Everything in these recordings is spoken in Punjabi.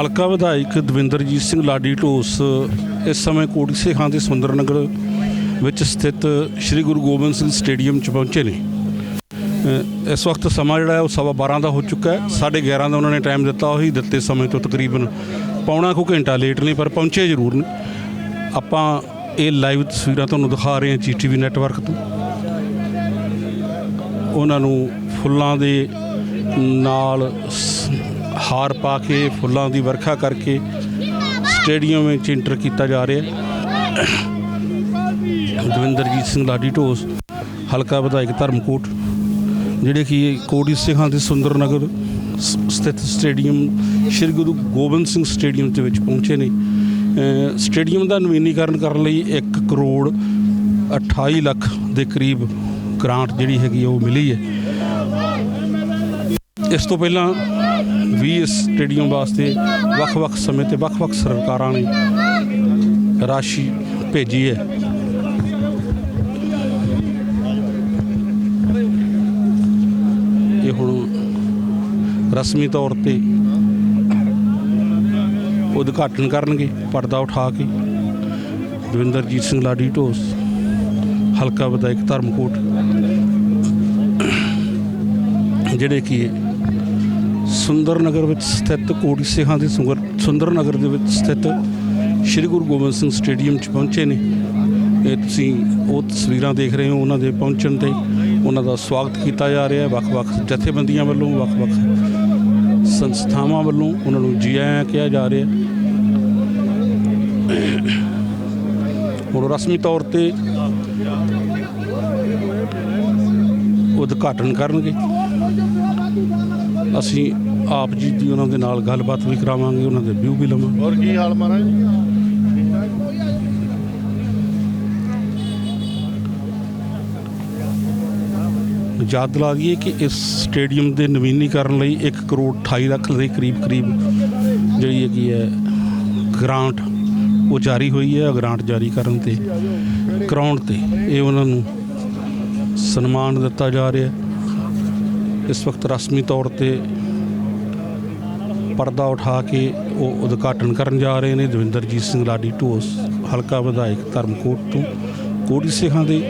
ਹਲਕਾ ਵਿਧਾਇਕ ਦਵਿੰਦਰਜੀਤ ਸਿੰਘ ਲਾਡੀ ਢੋਸ ਇਸ ਸਮੇਂ ਕੋਟਸੇ ਖਾਂ ਦੇ ਸੁੰਦਰ ਨਗਰ ਵਿੱਚ ਸਥਿਤ ਸ੍ਰੀ ਗੁਰੂ ਗੋਬਿੰਦ ਸਿੰਘ ਸਟੇਡੀਅਮ 'ਚ ਪਹੁੰਚੇ ਨੇ। ਇਸ ਵਕਤ ਸਮਾਂ ਜਿਹੜਾ ਹੈ ਉਹ ਸਵਾ 12 ਦਾ ਹੋ ਚੁੱਕਾ ਹੈ। 11:30 ਦਾ ਉਹਨਾਂ ਨੇ ਟਾਈਮ ਦਿੱਤਾ, ਉਹੀ ਦਿੱਤੇ ਸਮੇਂ ਤੋਂ ਤਕਰੀਬਨ ਪੌਣਾ ਕੁ ਘੰਟਾ ਲੇਟ ਨੇ, ਪਰ ਪਹੁੰਚੇ ਜ਼ਰੂਰ ਨੇ। ਆਪਾਂ ਇਹ ਲਾਈਵ ਤਸਵੀਰਾਂ ਤੁਹਾਨੂੰ ਦਿਖਾ ਰਹੇ ਹਾਂ ਜੀਟੀਵੀ ਨੈਟਵਰਕ ਤੋਂ। ਉਹਨਾਂ ਨੂੰ ਫੁੱਲਾਂ ਦੇ ਨਾਲ ਹਾਰ ਪਾ ਕੇ ਫੁੱਲਾਂ ਦੀ ਵਰਖਾ ਕਰਕੇ ਸਟੇਡੀਅਮ ਵਿੱਚ ਇੰਟਰ ਕੀਤਾ ਜਾ ਰਿਹਾ ਹੈ। ਦਵਿੰਦਰਜੀਤ ਸਿੰਘ ਲਾਡੀ ਢੋਸ ਹਲਕਾ ਵਿਧਾਇਕ ਧਰਮਕੋਟ, ਜਿਹੜੇ ਕਿ ਕੋਟੀ ਸਿੰਘਾਂ ਦੇ ਸੁੰਦਰ ਨਗਰ ਸ- ਸਥਿਤ ਸਟੇਡੀਅਮ, ਸ੍ਰੀ ਗੁਰੂ ਗੋਬਿੰਦ ਸਿੰਘ ਸਟੇਡੀਅਮ ਦੇ ਵਿੱਚ ਪਹੁੰਚੇ ਨੇ। ਸਟੇਡੀਅਮ ਦਾ ਨਵੀਨੀਕਰਨ ਕਰਨ ਲਈ 1 ਕਰੋੜ 28 ਲੱਖ ਦੇ ਕਰੀਬ ਗ੍ਰਾਂਟ ਜਿਹੜੀ ਹੈਗੀ ਆ ਉਹ ਮਿਲੀ ਹੈ। ਇਸ ਤੋਂ ਪਹਿਲਾਂ ਵੀ ਇਸ ਸਟੇਡੀਅਮ ਵਾਸਤੇ ਵੱਖ-ਵੱਖ ਸਮੇਂ ਤੇ ਵੱਖ-ਵੱਖ ਸਰਕਾਰਾਂ ਨੇ ਰਾਸ਼ੀ ਭੇਜੀ ਹੈ। ਇਹ ਹੁਣ ਰਸਮੀ ਤੌਰ ਤੇ ਉਦਘਾਟਨ ਕਰਨਗੇ, ਪਰਦਾ ਉਠਾ ਕੇ। ਦਵਿੰਦਰਜੀਤ ਸਿੰਘ ਲਾਡੀ ਢੋਸ, ਹਲਕਾ ਵਿਧਾਇਕ ਧਰਮਕੋਟ। ਜਿਹੜੇ ਕਿ ਸੁੰਦਰ ਨਗਰ ਵਿੱਚ ਸਥਿਤ ਕੋਟੀ ਸਿੰਘਾਂ ਦੇ ਸੁੰਦਰ ਸੁੰਦਰ ਨਗਰ ਦੇ ਵਿੱਚ ਸਥਿਤ ਸ੍ਰੀ ਗੁਰੂ ਗੋਬਿੰਦ ਸਿੰਘ ਸਟੇਡੀਅਮ 'ਚ ਪਹੁੰਚੇ ਨੇ। ਇਹ ਤੁਸੀਂ ਉਹ ਤਸਵੀਰਾਂ ਦੇਖ ਰਹੇ ਹੋ, ਉਹਨਾਂ ਦੇ ਪਹੁੰਚਣ ਤੇ ਉਹਨਾਂ ਦਾ ਸਵਾਗਤ ਕੀਤਾ ਜਾ ਰਿਹਾ ਹੈ। ਵੱਖ-ਵੱਖ ਜਥੇਬੰਦੀਆਂ ਵੱਲੋਂ, ਵੱਖ-ਵੱਖ ਸੰਸਥਾਵਾਂ ਵੱਲੋਂ ਉਹਨਾਂ ਨੂੰ ਜੀ ਆਇਆਂ ਕਿਹਾ ਜਾ ਰਿਹਾ ਹੁਣ ਰਸਮੀ ਤੌਰ ਤੇ ਉਦਘਾਟਨ ਕਰਨਗੇ। ਅਸੀਂ ਆਪ ਜੀ ਦੀ ਉਹਨਾਂ ਦੇ ਨਾਲ ਗੱਲਬਾਤ ਵੀ ਕਰਾਵਾਂਗੇ ਉਹਨਾਂ ਦੇ ਵਿਊ ਵੀ ਲਵਾਂਗੇ। ਹੋਰ ਕੀ ਹਾਲ ਮਹਾਰਾਜ ਯਾਦ ਦਿਲਾ ਦਈਏ ਕਿ ਇਸ ਸਟੇਡੀਅਮ ਦੇ ਨਵੀਨੀਕਰਨ ਲਈ 1 ਕਰੋੜ 28 ਲੱਖ ਦੇ ਕਰੀਬ ਕਰੀਬ ਜਿਹੜੀ ਹੈਗੀ ਹੈ ਗ੍ਰਾਂਟ ਉਹ ਜਾਰੀ ਹੋਈ ਹੈ। ਗ੍ਰਾਂਟ ਜਾਰੀ ਕਰਨ ਤੇ ਕਰਾਉਣ ਤੇ ਇਹ ਉਹਨਾਂ ਨੂੰ ਸਨਮਾਨ ਦਿੱਤਾ ਜਾ ਰਿਹਾ ਇਸ ਵਕਤ ਰਸਮੀ ਤੌਰ ਤੇ ਪਰਦਾ ਉਠਾ ਕੇ ਉਹ ਉਦਘਾਟਨ ਕਰਨ ਜਾ ਰਹੇ ਨੇ। ਦਵਿੰਦਰਜੀਤ ਸਿੰਘ ਲਾਡੀ ਢੋਸ, ਹਲਕਾ ਵਿਧਾਇਕ ਧਰਮਕੋਟ ਤੋਂ। ਕੋਟੀ ਸਿੱਖਾਂ ਦੇ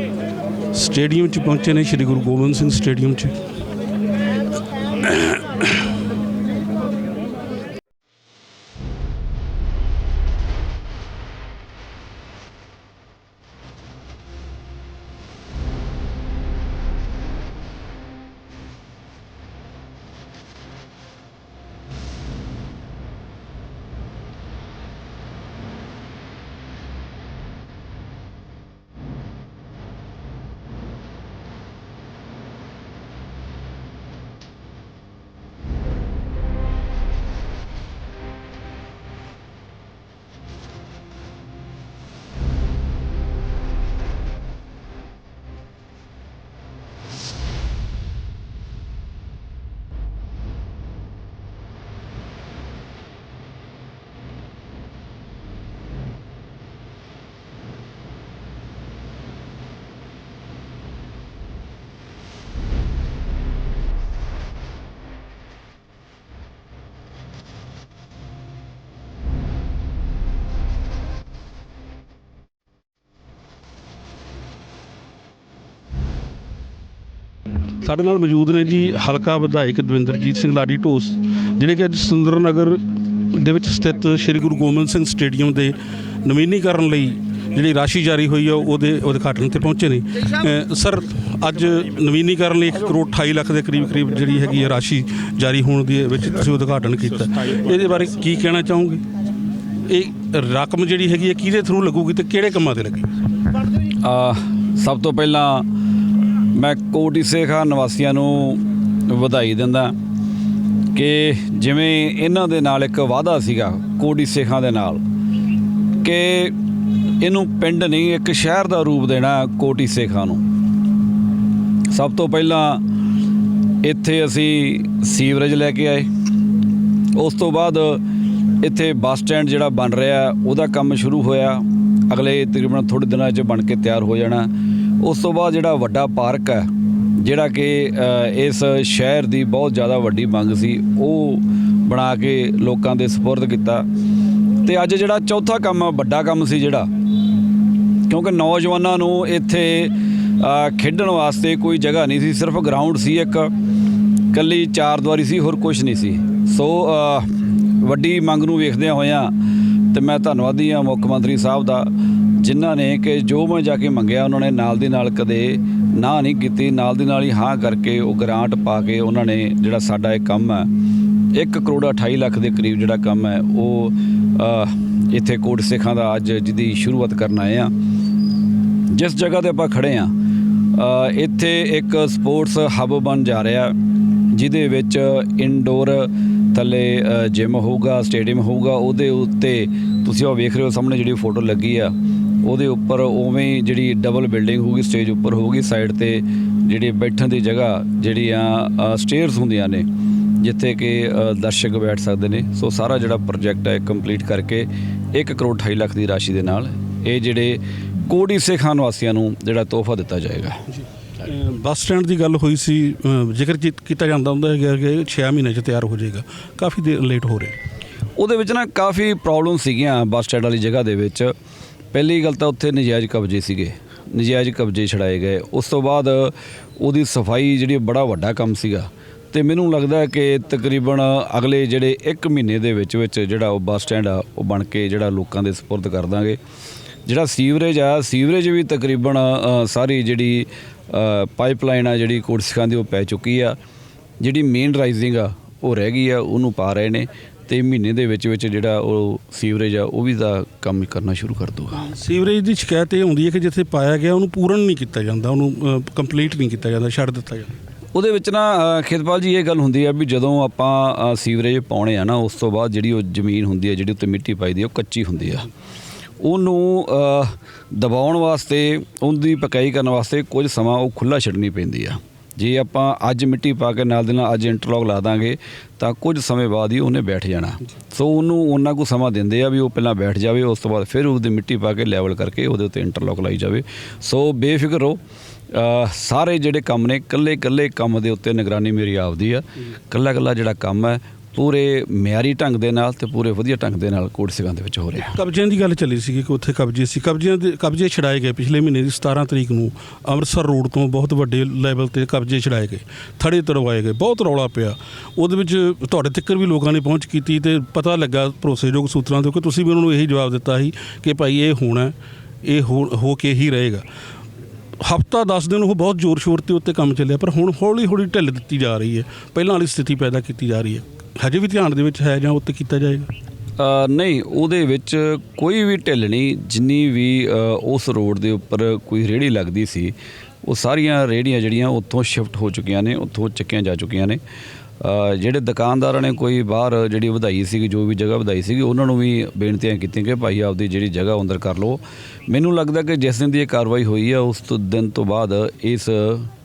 ਸਟੇਡੀਅਮ 'ਚ ਪਹੁੰਚੇ ਨੇ। ਸ੍ਰੀ ਗੁਰੂ ਗੋਬਿੰਦ ਸਿੰਘ ਸਟੇਡੀਅਮ 'ਚ ਸਾਡੇ ਨਾਲ ਮੌਜੂਦ ਨੇ ਜੀ ਹਲਕਾ ਵਿਧਾਇਕ ਦਵਿੰਦਰਜੀਤ ਸਿੰਘ ਲਾਡੀ ਢੋਸ ਜਿਹੜੇ ਕਿ ਅੱਜ ਸੁੰਦਰ ਨਗਰ ਦੇ ਵਿੱਚ ਸਥਿਤ ਸ੍ਰੀ ਗੁਰੂ ਗੋਬਿੰਦ ਸਿੰਘ ਸਟੇਡੀਅਮ ਦੇ ਨਵੀਨੀਕਰਨ ਲਈ ਜਿਹੜੀ ਰਾਸ਼ੀ ਜਾਰੀ ਹੋਈ ਆ, ਉਹਦੇ ਉਦਘਾਟਨ ਤੇ ਪਹੁੰਚੇ ਨੇ। ਸਰ, ਅੱਜ ਨਵੀਨੀਕਰਨ ਲਈ 1 ਕਰੋੜ 28 ਲੱਖ ਦੇ ਕਰੀਬ ਕਰੀਬ ਜਿਹੜੀ ਹੈਗੀ ਹੈ ਰਾਸ਼ੀ ਜਾਰੀ ਹੋਣ ਦੇ ਵਿੱਚ ਤੁਸੀਂ ਉਦਘਾਟਨ ਕੀਤਾ। ਇਹਦੇ ਬਾਰੇ ਕੀ ਕਹਿਣਾ ਚਾਹੋਗੇ? ਇਹ ਰਕਮ ਜਿਹੜੀ ਹੈਗੀ ਹੈ ਕਿਹਦੇ ਥਰੂ ਲੱਗੂਗੀ ਤੇ ਕਿਹੜੇ ਕੰਮਾਂ ਤੇ ਲੱਗੇਗੀ ਆ ਸਭ ਤੋਂ ਪਹਿਲਾਂ ਮੈਂ ਕੋਟੀ ਸੇਖਾ ਨਿਵਾਸੀਆਂ ਨੂੰ ਵਧਾਈ ਦਿੰਦਾ ਕਿ ਜਿਵੇਂ ਇਹਨਾਂ ਦੇ ਨਾਲ ਇੱਕ ਵਾਅਦਾ ਸੀਗਾ, ਕੋਟੀ ਸੇਖਾਂ ਦੇ ਨਾਲ, ਕਿ ਇਹਨੂੰ ਪਿੰਡ ਨਹੀਂ, ਇੱਕ ਸ਼ਹਿਰ ਦਾ ਰੂਪ ਦੇਣਾ ਕੋਟੀ ਸੇਖਾਂ ਨੂੰ। ਸਭ ਤੋਂ ਪਹਿਲਾਂ ਇੱਥੇ ਅਸੀਂ ਸੀਵਰੇਜ ਲੈ ਕੇ ਆਏ। ਉਸ ਤੋਂ ਬਾਅਦ ਇੱਥੇ ਬੱਸ ਸਟੈਂਡ ਜਿਹੜਾ ਬਣ ਰਿਹਾ, ਉਹਦਾ ਕੰਮ ਸ਼ੁਰੂ ਹੋਇਆ। ਅਗਲੇ ਤਕਰੀਬਨ ਥੋੜੇ ਦਿਨਾਂ 'ਚ ਬਣ ਕੇ ਤਿਆਰ ਹੋ ਜਾਣਾ। ਉਸ ਤੋਂ ਬਾਅਦ ਜਿਹੜਾ ਵੱਡਾ ਪਾਰਕ ਹੈ, ਜਿਹੜਾ ਕਿ ਇਸ ਸ਼ਹਿਰ ਦੀ ਬਹੁਤ ਜ਼ਿਆਦਾ ਵੱਡੀ ਮੰਗ ਸੀ, ਉਹ ਬਣਾ ਕੇ ਲੋਕਾਂ ਦੇ ਸਪੁਰਦ ਕੀਤਾ। ਤੇ ਅੱਜ ਜਿਹੜਾ ਚੌਥਾ ਕੰਮ ਵੱਡਾ ਕੰਮ ਸੀ ਜਿਹੜਾ, ਕਿਉਂਕਿ ਨੌਜਵਾਨਾਂ ਨੂੰ ਇੱਥੇ ਖੇਡਣ ਵਾਸਤੇ ਕੋਈ ਜਗ੍ਹਾ ਨਹੀਂ ਸੀ, ਸਿਰਫ ਗਰਾਊਂਡ ਸੀ ਇੱਕ ਕੱਲੀ ਚਾਰ ਦੀਵਾਰੀ ਸੀ, ਹੋਰ ਕੁਝ ਨਹੀਂ ਸੀ। ਸੋ ਵੱਡੀ ਮੰਗ ਨੂੰ ਵੇਖਦਿਆਂ ਹੋਇਆਂ ਤੇ ਮੈਂ ਧੰਨਵਾਦੀ ਹਾਂ ਮੁੱਖ ਮੰਤਰੀ ਸਾਹਿਬ ਦਾ। ਜਿਨ੍ਹਾਂ ਨੇ ਕਿ ਜੋ ਮੈਂ ਜਾ ਕੇ ਮੰਗਿਆ, ਉਹਨਾਂ ਨੇ ਨਾਲ ਦੀ ਨਾਲ ਕਦੇ ਨਾ ਨਹੀਂ ਕੀਤੀ। ਨਾਲ ਦੀ ਨਾਲ ਹੀ ਹਾਂ ਕਰਕੇ ਉਹ ਗ੍ਰਾਂਟ ਪਾ ਕੇ ਉਹਨਾਂ ਨੇ ਜਿਹੜਾ ਸਾਡਾ ਇਹ ਕੰਮ ਹੈ 1 ਕਰੋੜ 28 ਲੱਖ ਦੇ ਕਰੀਬ ਜਿਹੜਾ ਕੰਮ ਹੈ, ਉਹ ਇੱਥੇ ਕੋਟ ਸਿੱਖਾਂ ਦਾ ਅੱਜ ਜਿਹਦੀ ਸ਼ੁਰੂਆਤ ਕਰਨ ਆਏ ਆ ਜਿਸ ਜਗ੍ਹਾ ਤੇ ਆਪਾਂ ਖੜੇ ਆ ਇੱਥੇ ਇੱਕ ਸਪੋਰਟਸ ਹੱਬ ਬਣ ਜਾ ਰਿਹਾ, ਜਿਹਦੇ ਵਿੱਚ ਇਨਡੋਰ ਥੱਲੇ ਜਿਮ ਹੋਊਗਾ, ਸਟੇਡੀਅਮ ਹੋਊਗਾ, ਉਹਦੇ ਉੱਤੇ ਤੁਸੀਂ ਉਹ ਵੇਖ ਰਹੇ ਹੋ ਸਾਹਮਣੇ ਜਿਹੜੀ ਫੋਟੋ ਲੱਗੀ ਆ। ਉਹਦੇ ਉੱਪਰ ਉਵੇਂ ਹੀ ਜਿਹੜੀ ਡਬਲ ਬਿਲਡਿੰਗ ਹੋਊਗੀ ਸਟੇਜ ਉੱਪਰ ਹੋਊਗੀ ਸਾਈਡ ਤੇ ਜਿਹੜੀ ਬੈਠਣ ਦੀ ਜਗ੍ਹਾ ਜਿਹੜੀਆਂ ਸਟੇਅਰਸ ਹੁੰਦੀਆਂ ਨੇ ਜਿੱਥੇ ਕਿ ਦਰਸ਼ਕ ਬੈਠ ਸਕਦੇ ਨੇ। ਸੋ ਸਾਰਾ ਜਿਹੜਾ ਪ੍ਰੋਜੈਕਟ ਹੈ ਕੰਪਲੀਟ ਕਰਕੇ 1 ਕਰੋੜ 28 ਲੱਖ ਦੀ ਰਾਸ਼ੀ ਦੇ ਨਾਲ ਇਹ ਜਿਹੜੇ ਕੋੜੀ ਸਿੱਖਾਂ ਨਿਵਾਸੀਆਂ ਨੂੰ ਜਿਹੜਾ ਤੋਹਫਾ ਦਿੱਤਾ ਜਾਏਗਾ। ਬੱਸ ਸਟੈਂਡ ਦੀ ਗੱਲ ਹੋਈ ਸੀ ਜ਼ਿਕਰ ਕੀਤਾ ਜਾਂਦਾ ਹੁੰਦਾ ਹੈਗਾ ਕਿ 6 ਮਹੀਨੇ 'ਚ ਤਿਆਰ ਹੋ ਜਾਏਗਾ। ਕਾਫੀ ਦੇਰ ਲੇਟ ਹੋ ਰਿਹਾ। ਉਹਦੇ ਵਿੱਚ ਨਾ ਕਾਫੀ ਪ੍ਰੋਬਲਮ ਸੀਗੀਆਂ ਬੱਸ ਸਟੈਂਡ ਵਾਲੀ ਜਗ੍ਹਾ ਦੇ ਵਿੱਚ। ਪਹਿਲੀ ਗੱਲ ਤਾਂ ਉੱਥੇ ਨਜਾਇਜ਼ ਕਬਜ਼ੇ ਸੀਗੇ। ਨਜਾਇਜ਼ ਕਬਜ਼ੇ ਛੜਾਏ ਗਏ। ਉਸ ਤੋਂ ਬਾਅਦ ਉਹਦੀ ਸਫ਼ਾਈ ਜਿਹੜੀ ਬੜਾ ਵੱਡਾ ਕੰਮ ਸੀਗਾ। ਤੇ ਮੈਨੂੰ ਲੱਗਦਾ ਕਿ ਤਕਰੀਬਨ ਅਗਲੇ ਜਿਹੜੇ 1 ਮਹੀਨੇ ਦੇ ਵਿੱਚ ਵਿੱਚ ਜਿਹੜਾ ਉਹ ਬੱਸ ਸਟੈਂਡ ਆ, ਉਹ ਬਣ ਕੇ ਜਿਹੜਾ ਲੋਕਾਂ ਦੇ ਸਪੁਰਦ ਕਰ ਦਾਂਗੇ। ਜਿਹੜਾ ਸੀਵਰੇਜ ਆ, ਸੀਵਰੇਜ ਵੀ ਤਕਰੀਬਨ ਸਾਰੀ ਜਿਹੜੀ ਪਾਈਪਲਾਈਨ ਆ, ਜਿਹੜੀ ਕੋਟਸਿਖਾਂ ਦੀ ਉਹ ਪੈ ਚੁੱਕੀ ਆ। ਜਿਹੜੀ ਮੇਨ ਰਾਈਜ਼ਿੰਗ ਆ, ਉਹ ਰਹਿ ਗਈ ਆ, ਉਹਨੂੰ ਪਾ ਰਹੇ ਨੇ। ਤੇ ਮਹੀਨੇ ਦੇ ਵਿੱਚ ਵਿੱਚ ਜਿਹੜਾ ਉਹ ਸੀਵਰੇਜ ਆ ਉਹ ਵੀ ਦਾ ਕੰਮ ਕਰਨਾ ਸ਼ੁਰੂ ਕਰ ਦੂਗਾ ਸੀਵਰੇਜ ਦੀ ਸ਼ਿਕਾਇਤ ਇਹ ਹੁੰਦੀ ਹੈ ਕਿ ਜਿੱਥੇ ਪਾਇਆ ਗਿਆ ਉਹਨੂੰ ਪੂਰਨ ਨਹੀਂ ਕੀਤਾ ਜਾਂਦਾ ਉਹਨੂੰ ਕੰਪਲੀਟ ਨਹੀਂ ਕੀਤਾ ਜਾਂਦਾ ਛੱਡ ਦਿੱਤਾ ਜਾਂਦਾ। ਉਹਦੇ ਵਿੱਚ ਨਾ ਖੇਤਪਾਲ ਜੀ ਇਹ ਗੱਲ ਹੁੰਦੀ ਆ ਵੀ ਜਦੋਂ ਆਪਾਂ ਸੀਵਰੇਜ ਪਾਉਣੇ ਆ ਨਾ ਉਸ ਤੋਂ ਬਾਅਦ ਜਿਹੜੀ ਉਹ ਜ਼ਮੀਨ ਹੁੰਦੀ ਆ ਜਿਹੜੀ ਉੱਤੇ ਮਿੱਟੀ ਪਾਈਦੀ ਆ ਉਹ ਕੱਚੀ ਹੁੰਦੀ ਆ। ਉਹਨੂੰ ਦਬਾਉਣ ਵਾਸਤੇ ਉਹਦੀ ਪਕਾਈ ਕਰਨ ਵਾਸਤੇ ਕੁਝ ਸਮਾਂ ਉਹ ਖੁੱਲਾ ਛੱਡਣੀ ਪੈਂਦੀ ਆ। ਜੇ ਆਪਾਂ ਅੱਜ ਮਿੱਟੀ ਪਾ ਕੇ ਨਾਲ ਦੇ ਨਾਲ ਅੱਜ ਇੰਟਰਲੌਕ ਲਾ ਦਾਂਗੇ ਤਾਂ ਕੁਝ ਸਮੇਂ ਬਾਅਦ ਹੀ ਉਹਨੇ ਬੈਠ ਜਾਣਾ। ਸੋ ਉਹਨੂੰ ਉਹਨਾਂ ਕੁ ਸਮਾਂ ਦਿੰਦੇ ਆ ਵੀ ਉਹ ਪਹਿਲਾਂ ਬੈਠ ਜਾਵੇ ਉਸ ਤੋਂ ਬਾਅਦ ਫਿਰ ਉਹਦੀ ਮਿੱਟੀ ਪਾ ਕੇ ਲੈਵਲ ਕਰਕੇ ਉਹਦੇ ਉੱਤੇ ਇੰਟਰਲੌਕ ਲਾਈ ਜਾਵੇ। ਸੋ ਬੇਫਿਕਰ ਅ, ਸਾਰੇ ਜਿਹੜੇ ਕੰਮ ਨੇ ਕੱਲੇ ਕੱਲੇ ਕੰਮ ਦੇ ਉੱਤੇ ਨਿਗਰਾਨੀ ਮੇਰੀ ਆਪਦੀ ਆ। ਕੱਲਾ ਕੱਲਾ ਜਿਹੜਾ ਕੰਮ ਹੈ ਪੂਰੇ ਮਿਆਰੀ ਢੰਗ ਦੇ ਨਾਲ ਤੇ ਪੂਰੇ ਵਧੀਆ ਢੰਗ ਦੇ ਨਾਲ ਕੋਟ ਸਿੰਘਾਂ ਦੇ ਵਿੱਚ ਹੋ ਰਿਹਾ। ਕਬਜ਼ਿਆਂ ਦੀ ਗੱਲ ਚੱਲੀ ਸੀ ਕਿ ਉੱਥੇ ਕਬਜ਼ੇ ਸੀ। ਕਬਜ਼ਿਆਂ ਦੇ ਕਬਜ਼ੇ ਛੜਾਏ ਗਏ ਪਿਛਲੇ ਮਹੀਨੇ ਦੀ 17 ਤਰੀਕ ਨੂੰ ਅੰਮ੍ਰਿਤਸਰ ਰੋਡ ਤੋਂ ਬਹੁਤ ਵੱਡੇ ਲੈਵਲ ਤੇ ਕਬਜ਼ੇ ਛੜਾਏ ਗਏ, ਥੜੇ ਤੜਵਾਏ ਗਏ, ਬਹੁਤ ਰੌਲਾ ਪਿਆ। ਉਹਦੇ ਵਿੱਚ ਤੁਹਾਡੇ ਤੱਕ ਵੀ ਲੋਕਾਂ ਨੇ ਪਹੁੰਚ ਕੀਤੀ ਤੇ ਪਤਾ ਲੱਗਾ ਭਰੋਸੇਯੋਗ ਸੂਤਰਾਂ ਤੋਂ ਕਿ ਤੁਸੀਂ ਵੀ ਉਹਨਾਂ ਨੂੰ ਇਹੀ ਜਵਾਬ ਦਿੱਤਾ ਸੀ ਕਿ ਭਾਈ ਇਹ ਹੋਣਾ, ਇਹ ਹੋ ਹੋ ਕੇ ਹੀ ਰਹੇਗਾ। ਹਫਤਾ 10 ਦਿਨ ਉਹ ਬਹੁਤ ਜ਼ੋਰ ਸ਼ੋਰ ਤੇ ਉੱਤੇ ਕੰਮ ਚੱਲਿਆ, ਪਰ ਹੁਣ ਹੌਲੀ ਹੌਲੀ ਢਿੱਲ ਦਿੱਤੀ ਜਾ ਰਹੀ ਹੈ। ਪਹਿਲਾਂ ਵਾਲੀ ਸਥਿਤੀ ਪੈਦਾ ਕੀਤੀ ਜਾ ਰਹੀ ਹੈ। ਹਜੇ ਵੀ ਧਿਆਨ ਦੇ ਵਿੱਚ ਹੈ ਜਾਂ ਉੱਤੇ ਕੀਤਾ ਜਾਏਗਾ? ਅ, ਨਹੀਂ ਉਹਦੇ ਵਿੱਚ ਕੋਈ ਵੀ ਢਿੱਲ ਨਹੀਂ ਜਿੰਨੀ ਵੀ ਅ, ਉਸ ਰੋਡ ਦੇ ਉੱਪਰ ਕੋਈ ਰੇੜੀ ਲੱਗਦੀ ਸੀ ਉਹ ਸਾਰੀਆਂ ਰੇੜੀਆਂ ਜਿਹੜੀਆਂ ਉੱਥੋਂ ਸ਼ਿਫਟ ਹੋ ਚੁੱਕੀਆਂ ਨੇ ਉੱਥੋਂ ਚੱਕੀਆਂ ਜਾ ਚੁੱਕੀਆਂ ਨੇ। ਅ, ਜਿਹੜੇ ਦੁਕਾਨਦਾਰਾਂ ਨੇ ਕੋਈ ਬਾਹਰ ਜਿਹੜੀ ਵਧਾਈ ਸੀਗੀ ਜੋ ਵੀ ਜਗ੍ਹਾ ਵਧਾਈ ਸੀਗੀ ਉਹਨਾਂ ਨੂੰ ਵੀ ਬੇਨਤੀਆਂ ਕੀਤੀਆਂ ਕਿ ਭਾਈ ਆਪਦੀ ਜਿਹੜੀ ਜਗ੍ਹਾ ਅੰਦਰ ਕਰ ਲਓ। ਮੈਨੂੰ ਲੱਗਦਾ ਕਿ ਜਿਸ ਦਿਨ ਦੀ ਇਹ ਕਾਰਵਾਈ ਹੋਈ ਹੈ ਉਸ ਤੋਂ ਦਿਨ ਤੋਂ ਬਾਅਦ ਇਸ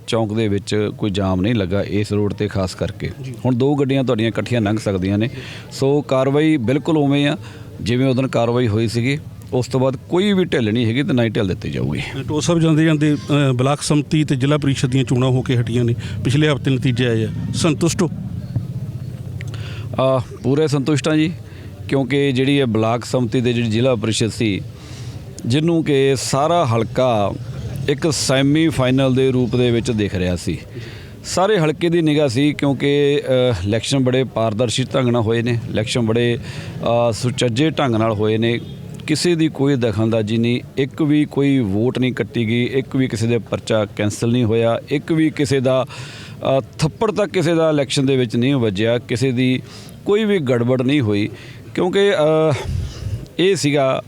ਚੌਂਕ ਦੇ ਵਿੱਚ ਕੋਈ ਜਾਮ ਨਹੀਂ ਲੱਗਾ ਇਸ ਰੋਡ ਤੇ ਖਾਸ ਕਰਕੇ। ਹੁਣ ਦੋ ਗੱਡੀਆਂ ਤੁਹਾਡੀਆਂ ਇਕੱਠੀਆਂ ਲੰਘ ਸਕਦੀਆਂ ਨੇ। ਸੋ ਕਾਰਵਾਈ ਬਿਲਕੁਲ ਉਵੇਂ ਆ ਜਿਵੇਂ ਉਦੋਂ ਕਾਰਵਾਈ ਹੋਈ ਸੀਗੀ ਉਸ ਤੋਂ ਬਾਅਦ ਕੋਈ ਵੀ ਢਿੱਲ ਨਹੀਂ ਹੈਗੀ ਤੇ ਨਾ ਹੀ ਢਿੱਲ ਦਿੱਤੀ ਜਾਊਗੀ। ਟੋਸ ਸਾਹਿਬ ਜਾਂਦੇ ਜਾਂਦੇ ਬਲਾਕ ਸੰਮਤੀ ਤੇ ਜ਼ਿਲ੍ਹਾ ਪ੍ਰੀਸ਼ਦ ਦੀਆਂ ਚੋਣਾਂ ਹੋ ਕੇ ਹਟੀਆਂ ਨੇ। ਪਿਛਲੇ ਹਫ਼ਤੇ ਨਤੀਜੇ ਆਏ ਆ। ਸੰਤੁਸ਼ਟ ਹੋ? ਆ ਪੂਰੇ ਸੰਤੁਸ਼ਟ ਜੀ ਕਿਉਂਕਿ ਜਿਹੜੀ ਇਹ ਬਲਾਕ ਸੰਮਤੀ ਦੇ ਜਿਹੜੀ ਜ਼ਿਲ੍ਹਾ ਪਰਿਸ਼ਦ ਸੀ ਜਿਹਨੂੰ ਕਿ ਸਾਰਾ ਹਲਕਾ ਇੱਕ ਸੈਮੀ ਫਾਈਨਲ ਦੇ ਰੂਪ ਦੇ ਵਿੱਚ ਦਿਖ ਰਿਹਾ ਸੀ। ਸਾਰੇ ਹਲਕੇ ਦੀ ਨਿਗਾਹ ਸੀ ਕਿਉਂਕਿ ਇਲੈਕਸ਼ਨ ਬੜੇ ਪਾਰਦਰਸ਼ੀ ਢੰਗ ਨਾਲ ਹੋਏ ਨੇ। ਇਲੈਕਸ਼ਨ ਬੜੇ ਸੁਚੱਜੇ ਢੰਗ ਨਾਲ ਹੋਏ ਨੇ। ਕਿਸੇ ਦੀ ਕੋਈ ਦਖਲਅੰਦਾਜ਼ੀ ਨਹੀਂ। ਇੱਕ ਵੀ ਕੋਈ ਵੋਟ ਨਹੀਂ ਕੱਟੀ ਗਈ। ਇੱਕ ਵੀ ਕਿਸੇ ਦੇ ਪਰਚਾ ਕੈਂਸਲ ਨਹੀਂ ਹੋਇਆ। ਇੱਕ ਵੀ ਕਿਸੇ ਦਾ ਥੱਪੜ ਤੱਕ ਕਿਸੇ ਦਾ ਇਲੈਕਸ਼ਨ ਦੇ ਵਿੱਚ ਨਹੀਂ ਵੱਜਿਆ। ਕਿਸੇ ਦੀ ਕੋਈ ਵੀ ਗੜਬੜ ਨਹੀਂ ਹੋਈ। ਕਿਉਂਕਿ ਇਹ ਸੀਗਾ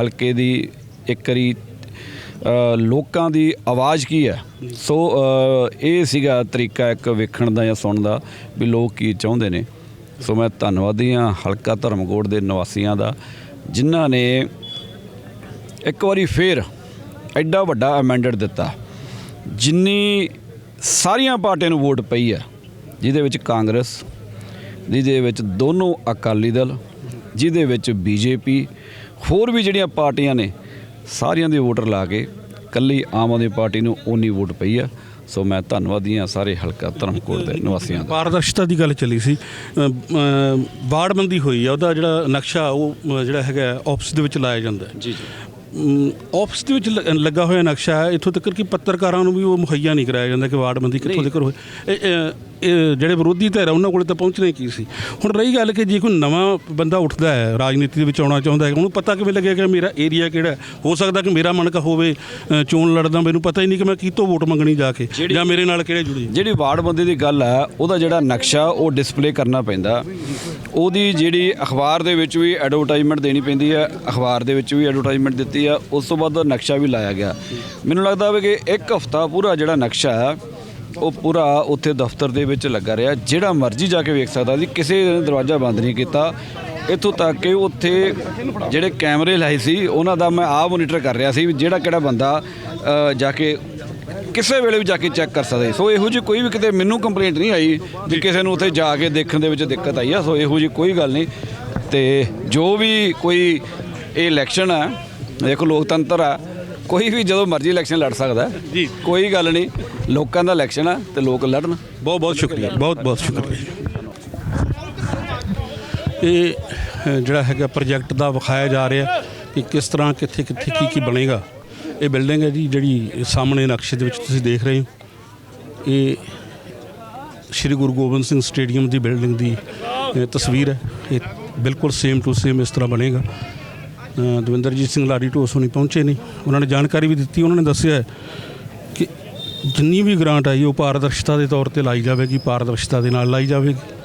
ਹਲਕੇ ਦੀ ਇੱਕ ਵਾਰੀ ਲੋਕਾਂ ਦੀ ਆਵਾਜ਼ ਕੀ ਹੈ? ਸੋ ਇਹ ਸੀਗਾ ਤਰੀਕਾ ਇੱਕ ਵੇਖਣ ਦਾ ਜਾਂ ਸੁਣਨ ਦਾ ਵੀ ਲੋਕ ਕੀ ਚਾਹੁੰਦੇ ਨੇ। ਸੋ ਮੈਂ ਧੰਨਵਾਦੀ ਹਾਂ ਹਲਕਾ ਧਰਮਕੋਟ ਦੇ ਨਿਵਾਸੀਆਂ ਦਾ, ਜਿਨ੍ਹਾਂ ਨੇ ਇੱਕ ਵਾਰੀ ਫੇਰ ਐਡਾ ਵੱਡਾ ਅਮੈਂਡਡ ਦਿੱਤਾ। ਜਿੰਨੀ ਸਾਰੀਆਂ ਪਾਰਟੀਆਂ ਨੂੰ ਵੋਟ ਪਈ ਹੈ, ਜਿਹਦੇ ਵਿੱਚ ਕਾਂਗਰਸ, ਜਿਹਦੇ ਵਿੱਚ ਦੋਨੋਂ ਅਕਾਲੀ ਦਲ, ਜਿਹਦੇ ਵਿੱਚ ਬੀਜੇਪੀ, ਹੋਰ ਵੀ ਜਿਹੜੀਆਂ ਪਾਰਟੀਆਂ ਨੇ ਸਾਰੀਆਂ ਦੇ ਵੋਟਰ ਲਾ ਕੇ ਕੱਲੀ ਆਮ ਆਦਮੀ ਪਾਰਟੀ ਨੂੰ ਓਨੀ ਵੋਟ ਪਈ ਆ। ਸੋ ਮੈਂ ਧੰਨਵਾਦੀ ਹਾਂ ਸਾਰੇ ਹਲਕਾ ਧਰਮਕੋਟ ਦੇ ਨਿਵਾਸੀਆਂ ਦਾ। ਪਾਰਦਰਸ਼ਤਾ ਦੀ ਗੱਲ ਚੱਲੀ ਸੀ। ਵਾਰਡਬੰਦੀ ਹੋਈ ਆ ਉਹਦਾ ਜਿਹੜਾ ਨਕਸ਼ਾ ਉਹ ਜਿਹੜਾ ਹੈਗਾ ਆਫਿਸ ਦੇ ਵਿੱਚ ਲਾਇਆ ਜਾਂਦਾ ਜੀ ਜੀ। ਆਫਿਸ ਦੇ ਵਿੱਚ ਲੱਗਾ ਹੋਇਆ ਨਕਸ਼ਾ ਹੈ। ਇੱਥੋਂ ਤੱਕ ਕਿ ਪੱਤਰਕਾਰਾਂ ਨੂੰ ਵੀ ਉਹ ਮੁਹੱਈਆ ਨਹੀਂ ਕਰਾਇਆ ਜਾਂਦਾ ਕਿ ਵਾਰਡਬੰਦੀ ਕਿੱਥੋਂ ਤੱਕ ਹੋਏ। ਜਿਹੜੇ ਵਿਰੋਧੀ ਧਿਰ ਆ ਉਹਨਾਂ ਕੋਲੇ ਤਾਂ ਪਹੁੰਚਣਾ ਹੀ ਕੀ ਸੀ? ਹੁਣ ਰਹੀ ਗੱਲ ਕਿ ਜੇ ਕੋਈ ਨਵਾਂ ਬੰਦਾ ਉੱਠਦਾ ਹੈ ਰਾਜਨੀਤੀ ਦੇ ਵਿੱਚ ਆਉਣਾ ਚਾਹੁੰਦਾ ਹੈ ਉਹਨੂੰ ਪਤਾ ਕਿਵੇਂ ਲੱਗੇਗਾ ਕਿ ਮੇਰਾ ਏਰੀਆ ਕਿਹੜਾ ਹੈ? ਸਕਦਾ ਕਿ ਮੇਰਾ ਮਨ ਕਾ ਹੋਵੇ ਚੋਣ ਲੜਦਾ ਮੈਨੂੰ ਪਤਾ ਹੀ ਨਹੀਂ ਕਿ ਮੈਂ ਕਿਤੋਂ ਵੋਟ ਮੰਗਣੀ ਜਾ ਕੇ ਜਾਂ ਮੇਰੇ ਨਾਲ ਕਿਹੜੇ ਜੁੜੇ। ਜਿਹੜੀ ਵਾਰਡਬੰਦੀ ਦੀ ਗੱਲ ਹੈ ਉਹਦਾ ਜਿਹੜਾ ਨਕਸ਼ਾ ਉਹ ਡਿਸਪਲੇ ਕਰਨਾ ਪੈਂਦਾ। ਉਹਦੀ ਜਿਹੜੀ ਅਖਬਾਰ ਦੇ ਵਿੱਚ ਵੀ ਐਡਵਰਟਾਈਜ਼ਮੈਂਟ ਦੇਣੀ ਪੈਂਦੀ ਹੈ ਅਖਬਾਰ ਦੇ ਵਿੱਚ ਵੀ ਐਡਵਰਟਾਈਜ਼ਮੈਂਟ ਦਿੱਤੀ ਆ ਉਸ ਤੋਂ ਬਾਅਦ ਨਕਸ਼ਾ ਵੀ ਲਾਇਆ ਗਿਆ। ਮੈਨੂੰ ਲੱਗਦਾ ਵੀ ਕਿ ਇੱਕ ਹਫਤਾ ਪੂਰਾ ਜਿਹੜਾ ਨਕਸ਼ਾ ਹੈ ਉਹ ਪੂਰਾ ਉੱਥੇ ਦਫ਼ਤਰ ਦੇ ਵਿੱਚ ਲੱਗਾ ਰਿਹਾ। ਜਿਹੜਾ ਮਰਜ਼ੀ ਜਾ ਕੇ ਵੇਖ ਸਕਦਾ ਸੀ, ਕਿਸੇ ਨੇ ਦਰਵਾਜ਼ਾ ਬੰਦ ਨਹੀਂ ਕੀਤਾ। ਇੱਥੋਂ ਤੱਕ ਕਿ ਉੱਥੇ ਜਿਹੜੇ ਕੈਮਰੇ ਲਾਏ ਸੀ, ਉਹਨਾਂ ਦਾ ਮੈਂ ਆਪ ਮੋਨੀਟਰ ਕਰ ਰਿਹਾ ਸੀ ਵੀ ਜਿਹੜਾ ਕਿਹੜਾ ਬੰਦਾ ਜਾ ਕੇ ਕਿਸੇ ਵੇਲੇ ਵੀ ਜਾ ਕੇ ਚੈੱਕ ਕਰ ਸਕਦੇ ਸੋ। ਇਹੋ ਜਿਹੀ ਕੋਈ ਵੀ ਕਿਤੇ ਮੈਨੂੰ ਕੰਪਲੇਂਟ ਨਹੀਂ ਆਈ ਵੀ ਕਿਸੇ ਨੂੰ ਉੱਥੇ ਜਾ ਕੇ ਦੇਖਣ ਦੇ ਵਿੱਚ ਦਿੱਕਤ ਆਈ ਆ। ਸੋ ਇਹੋ ਜਿਹੀ ਕੋਈ ਗੱਲ ਨਹੀਂ। ਤੇ ਜੋ ਵੀ ਕੋਈ ਇਹ ਇਲੈਕਸ਼ਨ ਆ, ਦੇਖੋ ਲੋਕਤੰਤਰ ਆ ਕੋਈ ਵੀ ਜਦੋਂ ਮਰਜ਼ੀ ਇਲੈਕਸ਼ਨ ਲੜ ਸਕਦਾ। ਜੀ। ਕੋਈ ਗੱਲ ਨਹੀਂ। ਲੋਕਾਂ ਦਾ ਇਲੈਕਸ਼ਨ ਆ ਤੇ ਲੋਕ ਲੜਨ। ਬਹੁਤ ਬਹੁਤ ਸ਼ੁਕਰੀਆ। ਬਹੁਤ ਬਹੁਤ ਸ਼ੁਕਰੀਆ। ਇਹ ਜਿਹੜਾ ਹੈਗਾ ਪ੍ਰੋਜੈਕਟ ਦਾ ਵਿਖਾਇਆ ਜਾ ਰਿਹਾ ਕਿ ਕਿਸ ਤਰ੍ਹਾਂ ਕਿੱਥੇ ਕਿੱਥੇ ਕੀ ਕੀ ਬਣੇਗਾ। ਇਹ ਬਿਲਡਿੰਗ ਹੈ ਜੀ ਜਿਹੜੀ ਸਾਹਮਣੇ ਨਕਸ਼ੇ ਦੇ ਵਿੱਚ ਤੁਸੀਂ ਦੇਖ ਰਹੇ ਹੋ। ਇਹ ਸ਼੍ਰੀ ਗੁਰੂ ਗੋਬਿੰਦ ਸਿੰਘ ਸਟੇਡੀਅਮ ਦੀ ਬਿਲਡਿੰਗ ਦੀ ਤਸਵੀਰ ਹੈ। ਇਹ ਬਿਲਕੁਲ ਸੇਮ ਟੂ ਸੇਮ ਇਸ ਤਰ੍ਹਾਂ ਬਣੇਗਾ। ਦਵਿੰਦਰਜੀਤ ਸਿੰਘ ਲਾੜੀ ਢੋਸ ਹੋਣੀ ਪਹੁੰਚੇ ਨੇ। ਉਹਨਾਂ ਨੇ ਜਾਣਕਾਰੀ ਵੀ ਦਿੱਤੀ, ਉਹਨਾਂ ਨੇ ਦੱਸਿਆ ਕਿ ਜਿੰਨੀ ਵੀ ਗ੍ਰਾਂਟ ਆਈ, ਉਹ ਪਾਰਦਰਸ਼ਤਾ ਦੇ ਤੌਰ ਤੇ ਲਾਈ ਜਾਵੇਗੀ, ਪਾਰਦਰਸ਼ਤਾ ਦੇ ਨਾਲ ਲਾਈ ਜਾਵੇਗੀ।